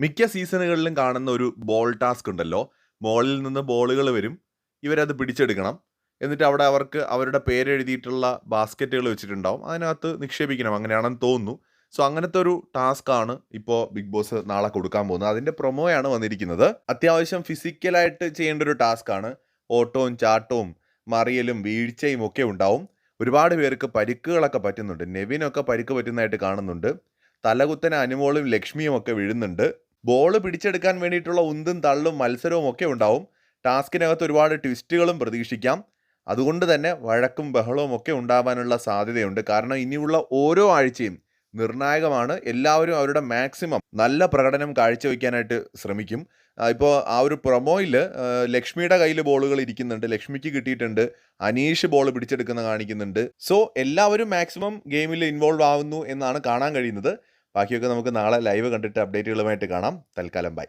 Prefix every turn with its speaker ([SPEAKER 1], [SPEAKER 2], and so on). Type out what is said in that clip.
[SPEAKER 1] മിക്ക സീസണുകളിലും കാണുന്ന ഒരു ബോൾ ടാസ്ക് ഉണ്ടല്ലോ. മോളിൽ നിന്ന് ബോളുകൾ വരും. ഇവരത് പിടിച്ചെടുക്കണം. എന്നിട്ട് അവിടെ അവർക്ക് അവരുടെ പേരെഴുതിയിട്ടുള്ള ബാസ്ക്കറ്റുകൾ വെച്ചിട്ടുണ്ടാവും. അതിനകത്ത് നിക്ഷേപിക്കണം. അങ്ങനെയാണെന്ന് തോന്നുന്നു. സോ അങ്ങനത്തെ ഒരു ടാസ്ക് ആണ് ഇപ്പോൾ ബിഗ് ബോസ് നാളെ കൊടുക്കാൻ പോകുന്നത്. അതിന്റെ പ്രൊമോയാണ് വന്നിരിക്കുന്നത്. അത്യാവശ്യം ഫിസിക്കലായിട്ട് ചെയ്യേണ്ട ഒരു ടാസ്ക് ആണ്. ഓട്ടവും ചാട്ടവും മറിയലും വീഴ്ചയും ഒക്കെ ഉണ്ടാവും. ഒരുപാട് പേർക്ക് പരിക്കുകളൊക്കെ പറ്റുന്നുണ്ട്. നെവിനൊക്കെ പരിക്ക് പറ്റുന്നതായിട്ട് കാണുന്നുണ്ട്. തലകുത്തന അനുമോളും ലക്ഷ്മിയും ഒക്കെ വീഴുന്നുണ്ട്. ബോൾ പിടിച്ചെടുക്കാൻ വേണ്ടിയിട്ടുള്ള ഉന്തും തള്ളും മത്സരവും ഒക്കെ ഉണ്ടാവും. ടാസ്കിനകത്ത് ഒരുപാട് ട്വിസ്റ്റുകളും പ്രതീക്ഷിക്കാം. അതുകൊണ്ട് തന്നെ വഴക്കും ബഹളവും ഒക്കെ ഉണ്ടാവാനുള്ള സാധ്യതയുണ്ട്. കാരണം ഇനിയുള്ള ഓരോ ആഴ്ചയും നിർണായകമാണ്. എല്ലാവരും അവരുടെ മാക്സിമം നല്ല പ്രകടനം കാഴ്ചവെക്കാനായിട്ട് ശ്രമിക്കും. ഇപ്പോൾ ആ ഒരു പ്രൊമോയിൽ ലക്ഷ്മിയുടെ കയ്യിൽ ബോളുകൾ ഇരിക്കുന്നുണ്ട്. ലക്ഷ്മിക്ക് കിട്ടിയിട്ടുണ്ട്. അനീഷ് ബോൾ പിടിച്ചെടുക്കുന്ന കാണിക്കുന്നുണ്ട്. സോ എല്ലാവരും മാക്സിമം ഗെയിമിൽ ഇൻവോൾവ് ആവുന്നു എന്നാണ് കാണാൻ കഴിയുന്നത്. ബാക്കിയൊക്കെ നമുക്ക് നാളെ ലൈവ് കണ്ടിട്ട് അപ്ഡേറ്റുകളുമായിട്ട് കാണാം. തൽക്കാലം ബൈ